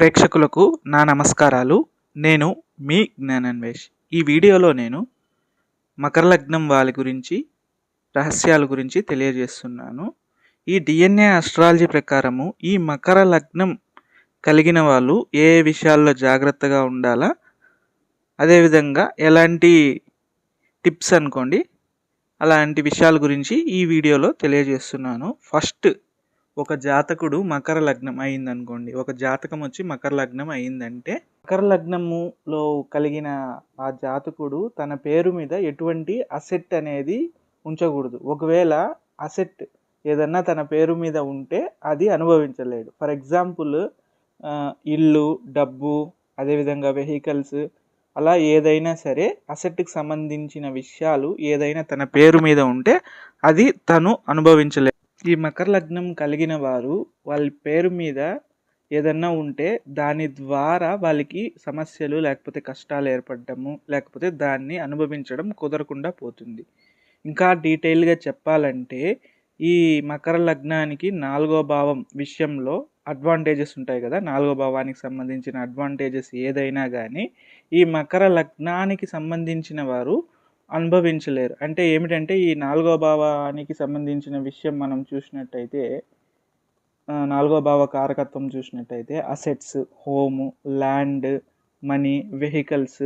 ప్రేక్షకులకు నా నమస్కారాలు. నేను మీ జ్ఞానన్వేష్. ఈ వీడియోలో నేను మకర లగ్నం వాళ్ళ గురించి రహస్యాల గురించి తెలియజేస్తున్నాను. ఈ డిఎన్ఏ అస్ట్రాలజీ ప్రకారము ఈ మకర లగ్నం కలిగిన వాళ్ళు ఏ ఏ విషయాల్లో జాగ్రత్తగా ఉండాలా అదేవిధంగా ఎలాంటి టిప్స్ అనుకోండి అలాంటి విషయాల గురించి ఈ వీడియోలో తెలియజేస్తున్నాను. ఫస్ట్ ఒక జాతకుడు మకర లగ్నం అయిందనుకోండి. ఒక జాతకం వచ్చి మకర లగ్నం అయిందంటే మకర లగ్నములో కలిగిన ఆ జాతకుడు తన పేరు మీద ఎటువంటి అసెట్ అనేది ఉంచకూడదు. ఒకవేళ అసెట్ ఏదన్నా తన పేరు మీద ఉంటే అది అనుభవించలేడు. ఫర్ ఎగ్జాంపుల్ ఇల్లు డబ్బు అదేవిధంగా వెహికల్స్ అలా ఏదైనా సరే అసెట్కి సంబంధించిన విషయాలు ఏదైనా తన పేరు మీద ఉంటే అది తను అనుభవించలేదు ఈ మకర లగ్నం కలిగిన వారు వాళ్ళ పేరు మీద ఏదన్నా ఉంటే దాని ద్వారా వాళ్ళకి సమస్యలు లేకపోతే కష్టాలు ఏర్పడటము లేకపోతే దాన్ని అనుభవించడం కుదరకుండా పోతుంది. ఇంకా డీటెయిల్గా చెప్పాలంటే ఈ మకర లగ్నానికి నాలుగో భావం విషయంలో అడ్వాంటేజెస్ ఉంటాయి కదా. నాలుగో భావానికి సంబంధించిన అడ్వాంటేజెస్ ఏదైనా కానీ ఈ మకర లగ్నానికి సంబంధించిన వారు అనుభవించలేరు. అంటే ఏమిటంటే ఈ నాలుగో భావానికి సంబంధించిన విషయం మనం చూసినట్టయితే నాలుగో భావ కారకత్వం చూసినట్టయితే assets home land money vehicles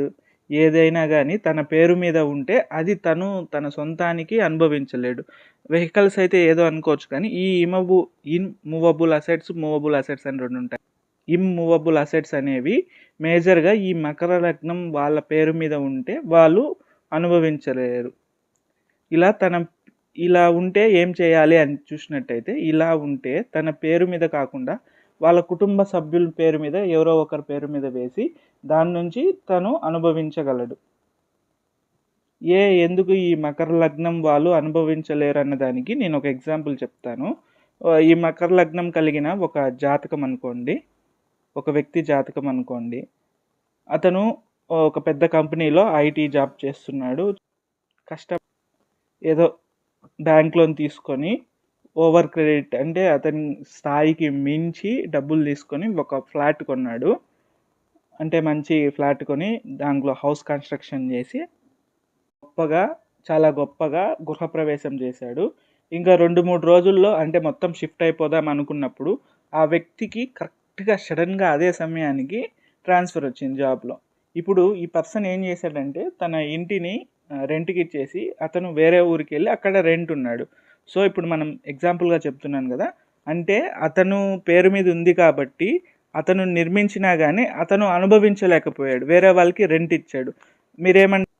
ఏదైనా కానీ తన పేరు మీద ఉంటే అది తను తన సొంతానికి అనుభవించలేడు. వెహికల్స్ అయితే ఏదో అనుకోవచ్చు కానీ ఈ ఇమబు immovable assets movable assets అని రెండు ఉంటాయి. ఇమ్మూవబుల్ అసెట్స్ అనేవి మేజర్గా ఈ మకర లగ్నం వాళ్ళ పేరు మీద ఉంటే వాళ్ళు అనుభవించలేరు. ఇలా తన ఇలా ఉంటే ఏం చేయాలి అని చూసినట్టయితే ఇలా ఉంటే తన పేరు మీద కాకుండా వాళ్ళ కుటుంబ సభ్యుల పేరు మీద ఎవరో ఒకరి పేరు మీద వేసి దాని నుంచి తను అనుభవించగలడు. ఏ ఎందుకు ఈ మకర లగ్నం వాళ్ళు అనుభవించలేరు అన్న దానికి నేను ఒక ఎగ్జాంపుల్ చెప్తాను. ఈ మకర లగ్నం కలిగిన ఒక జాతకం అనుకోండి. ఒక వ్యక్తి జాతకం అనుకోండి. అతను ఒక పెద్ద కంపెనీలో ఐటీ జాబ్ చేస్తున్నాడు. కష్ట ఏదో బ్యాంక్ లోన్ తీసుకొని ఓవర్ క్రెడిట్ అంటే అతని స్థాయికి మించి డబ్బులు తీసుకొని ఒక ఫ్లాట్ కొన్నాడు. అంటే మంచి ఫ్లాట్ కొని దాంట్లో హౌస్ కన్స్ట్రక్షన్ చేసి గొప్పగా చాలా గొప్పగా గృహప్రవేశం చేశాడు. ఇంకా రెండు మూడు రోజుల్లో అంటే మొత్తం షిఫ్ట్ అయిపోదాం అనుకున్నప్పుడు ఆ వ్యక్తికి కరెక్ట్గా సడన్గా అదే సమయానికి ట్రాన్స్ఫర్ వచ్చింది జాబ్లో. ఇప్పుడు ఈ పర్సన్ ఏం చేశాడంటే తన ఇంటిని రెంట్కి ఇచ్చేసి అతను వేరే ఊరికి వెళ్ళి అక్కడ రెంట్ ఉన్నాడు. సో ఇప్పుడు మనం ఎగ్జాంపుల్గా చెప్తున్నాను కదా అంటే అతను పేరు మీద ఉంది కాబట్టి అతను నిర్మించినా కానీ అతను అనుభవించలేకపోయాడు. వేరే వాళ్ళకి రెంట్ ఇచ్చాడు. మీరేమంటే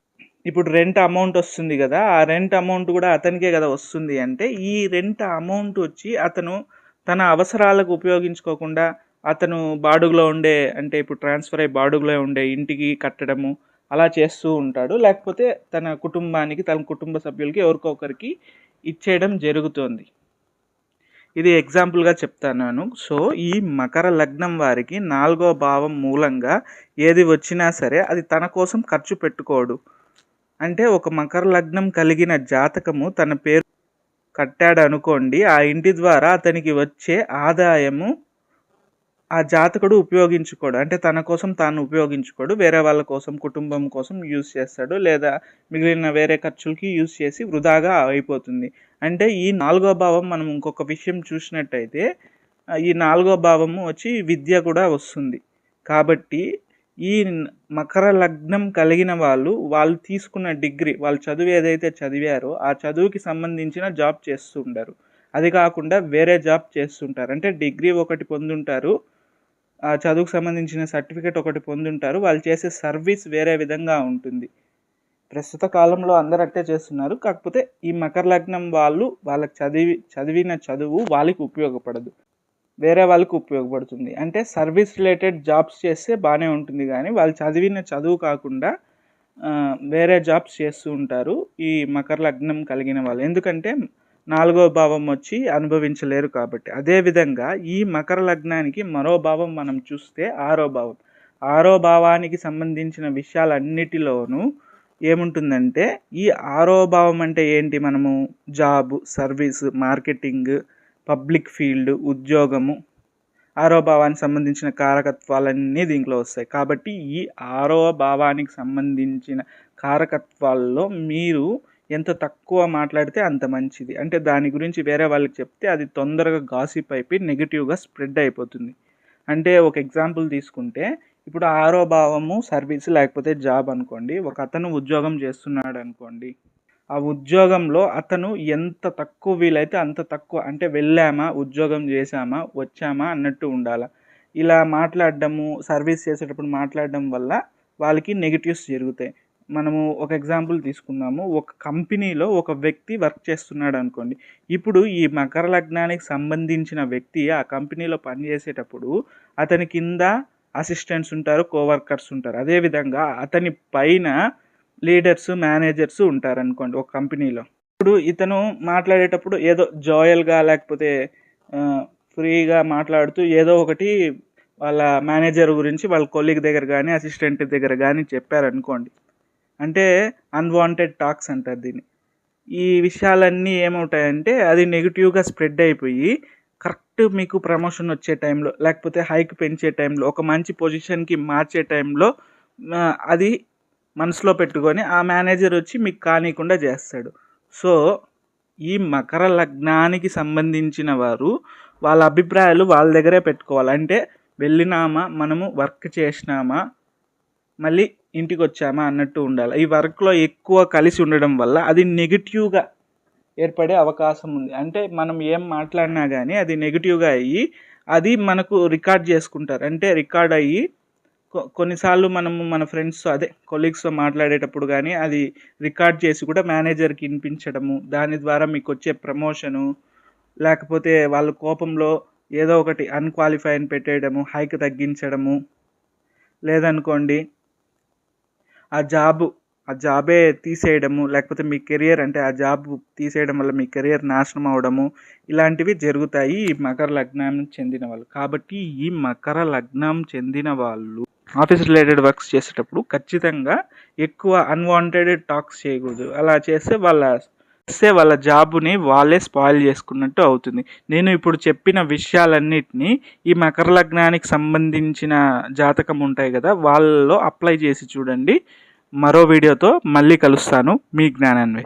ఇప్పుడు రెంట్ అమౌంట్ వస్తుంది కదా ఆ రెంట్ అమౌంట్ కూడా అతనికే కదా వస్తుంది అంటే ఈ రెంట్ అమౌంట్ వచ్చి అతను తన అవసరాలకు ఉపయోగించుకోకుండా అతను బాడుగులో ఉండే అంటే ఇప్పుడు ట్రాన్స్ఫర్ అయ్యి బాడుగులో ఉండే ఇంటికి కట్టడము అలా చేస్తూ ఉంటాడు. లేకపోతే తన కుటుంబానికి తన కుటుంబ సభ్యులకి ఎవరికొకరికి ఇచ్చేయడం జరుగుతుంది. ఇది ఎగ్జాంపుల్గా చెప్తాను సో ఈ మకర లగ్నం వారికి నాలుగో భావం మూలంగా ఏది వచ్చినా సరే అది తన కోసం ఖర్చు పెట్టుకోడు. అంటే ఒక మకర లగ్నం కలిగిన జాతకము తన పేరు కట్టాడు అనుకోండి ఆ ఇంటి ద్వారా అతనికి వచ్చే ఆదాయము ఆ జాతకుడు ఉపయోగించుకోడు. అంటే తన కోసం తాను ఉపయోగించుకోడు. వేరే వాళ్ళ కోసం కుటుంబం కోసం యూజ్ చేస్తాడు. లేదా మిగిలిన వేరే ఖర్చులకి యూజ్ చేసి వృధాగా అయిపోతుంది. అంటే ఈ నాలుగో భావం మనం ఇంకొక విషయం చూసినట్టయితే ఈ నాలుగో భావము వచ్చి విద్య కూడా వస్తుంది. కాబట్టి ఈ మకర లగ్నం కలిగిన వాళ్ళు వాళ్ళు తీసుకున్న డిగ్రీ వాళ్ళు చదువు ఏదైతే చదివారో ఆ చదువుకి సంబంధించిన జాబ్ చేస్తుంటారు అది కాకుండా వేరే జాబ్ చేస్తుంటారు అంటే డిగ్రీ ఒకటి పొందుంటారు. చదువుకు సంబంధించిన సర్టిఫికేట్ ఒకటి పొందుంటారు. వాళ్ళు చేసే సర్వీస్ వేరే విధంగా ఉంటుంది. ప్రస్తుత కాలంలో అందరు అట్టే చేస్తున్నారు. కాకపోతే ఈ మకర లగ్నం వాళ్ళు వాళ్ళకి చదివి చదివిన చదువు వాళ్ళకి ఉపయోగపడదు. వేరే వాళ్ళకి ఉపయోగపడుతుంది. అంటే సర్వీస్ రిలేటెడ్ జాబ్స్ చేస్తే బాగానే ఉంటుంది కానీ వాళ్ళు చదివిన చదువు కాకుండా వేరే జాబ్స్ చేస్తూ ఉంటారు ఈ మకర లగ్నం కలిగిన వాళ్ళు. ఎందుకంటే నాలుగో భావం వచ్చి అనుభవించలేరు కాబట్టి. అదేవిధంగా ఈ మకర లగ్నానికి మరో భావం మనం చూస్తే ఆరో భావం. ఆరో భావానికి సంబంధించిన విషయాలన్నిటిలోనూ ఏముంటుందంటే ఈ ఆరో భావం అంటే ఏంటి? మనము job service marketing public field ఉద్యోగము ఆరో భావానికి సంబంధించిన కారకత్వాలన్నీ దీంట్లో వస్తాయి. కాబట్టి ఈ ఆరో భావానికి సంబంధించిన కారకత్వాల్లో మీరు ఎంత తక్కువ మాట్లాడితే అంత మంచిది. అంటే దాని గురించి వేరే వాళ్ళకి చెప్తే అది తొందరగా గాసిప్ అయిపోయి నెగిటివ్గా స్ప్రెడ్ అయిపోతుంది. అంటే ఒక ఎగ్జాంపుల్ తీసుకుంటే ఇప్పుడు ఆరో భావము సర్వీస్ లేకపోతే జాబ్ అనుకోండి ఒక అతను ఉద్యోగం చేస్తున్నాడు అనుకోండి ఆ ఉద్యోగంలో అతను ఎంత తక్కువ వీలైతే అంత తక్కువ అంటే వెళ్ళామా ఉద్యోగం చేశామా వచ్చామా అన్నట్టు ఉండాలి. ఇలా మాట్లాడడము సర్వీస్ చేసేటప్పుడు మాట్లాడడం వల్ల వాళ్ళకి నెగిటివ్స్ జరుగుతాయి. మనము ఒక ఎగ్జాంపుల్ తీసుకుందాము. ఒక కంపెనీలో ఒక వ్యక్తి వర్క్ చేస్తున్నాడు అనుకోండి. ఇప్పుడు ఈ మకర లగ్నానికి సంబంధించిన వ్యక్తి ఆ కంపెనీలో పనిచేసేటప్పుడు అతని కింద అసిస్టెంట్స్ ఉంటారు కోవర్కర్స్ ఉంటారు. అదేవిధంగా అతని పైన లీడర్స్ మేనేజర్స్ ఉంటారు అనుకోండి ఒక కంపెనీలో. ఇప్పుడు ఇతను మాట్లాడేటప్పుడు ఏదో జాయల్గా లేకపోతే ఫ్రీగా మాట్లాడుతూ ఏదో ఒకటి వాళ్ళ మేనేజర్ గురించి వాళ్ళ కొలీగ్ దగ్గర కానీ అసిస్టెంట్ దగ్గర కానీ చెప్పారనుకోండి. అంటే అన్వాంటెడ్ టాక్స్ అంటారు దీన్ని. ఈ విషయాలన్నీ ఏమవుతాయంటే అది నెగిటివ్గా స్ప్రెడ్ అయిపోయి కరెక్ట్ మీకు ప్రమోషన్ వచ్చే టైంలో లేకపోతే హైక్ పెంచే టైంలో ఒక మంచి పొజిషన్కి మార్చే టైంలో అది మనసులో పెట్టుకొని ఆ మేనేజర్ వచ్చి మీకు కానీయకుండా చేస్తాడు. సో ఈ మకర లగ్నానికి సంబంధించిన వారు వాళ్ళ అభిప్రాయాలు వాళ్ళ దగ్గరే పెట్టుకోవాలి. అంటే వెళ్ళినామా మనము వర్క్ చేసినామా మళ్ళీ ఇంటికి వచ్చామా అన్నట్టు ఉండాలి. ఈ వర్క్లో ఎక్కువ కలిసి ఉండడం వల్ల అది నెగిటివ్గా ఏర్పడే అవకాశం ఉంది. అంటే మనం ఏం మాట్లాడినా కానీ అది నెగిటివ్గా అయ్యి అది మనకు రికార్డ్ చేసుకుంటారు. అంటే రికార్డ్ అయ్యి కొన్నిసార్లు మనము మన ఫ్రెండ్స్ అదే కొలీగ్స్తో మాట్లాడేటప్పుడు కానీ అది రికార్డ్ చేసి కూడా మేనేజర్కి వినిపించడము దాని ద్వారా మీకు వచ్చే ప్రమోషను లేకపోతే వాళ్ళ కోపంలో ఏదో ఒకటి అన్క్వాలిఫై అని పెట్టేయడము హైక్ తగ్గించడము లేదనుకోండి ఆ జాబ్ ఆ జాబే తీసేయడము లేకపోతే మీ కెరియర్ అంటే ఆ జాబ్ తీసేయడం వల్ల మీ కెరియర్ నాశనం అవడము ఇలాంటివి జరుగుతాయి ఈ మకర లగ్నం చెందిన వాళ్ళు. కాబట్టి ఈ మకర లగ్నం చెందిన వాళ్ళు ఆఫీస్ రిలేటెడ్ వర్క్స్ చేసేటప్పుడు ఖచ్చితంగా ఎక్కువ అన్వాంటెడ్ టాక్స్ చేయకూడదు. అలా చేస్తే వాళ్ళ చేస్తే వాళ్ళ జాబ్ని వాళ్ళే స్పాయిల్ చేసుకున్నట్టు అవుతుంది. నేను ఇప్పుడు చెప్పిన విషయాలన్నిటినీ ఈ మకర లగ్నానికి సంబంధించిన జాతకం ఉంటాయి కదా వాళ్ళలో అప్లై చేసి చూడండి. మరో వీడియోతో మళ్ళీ కలుస్తాను. మీ జ్ఞానాన్వి.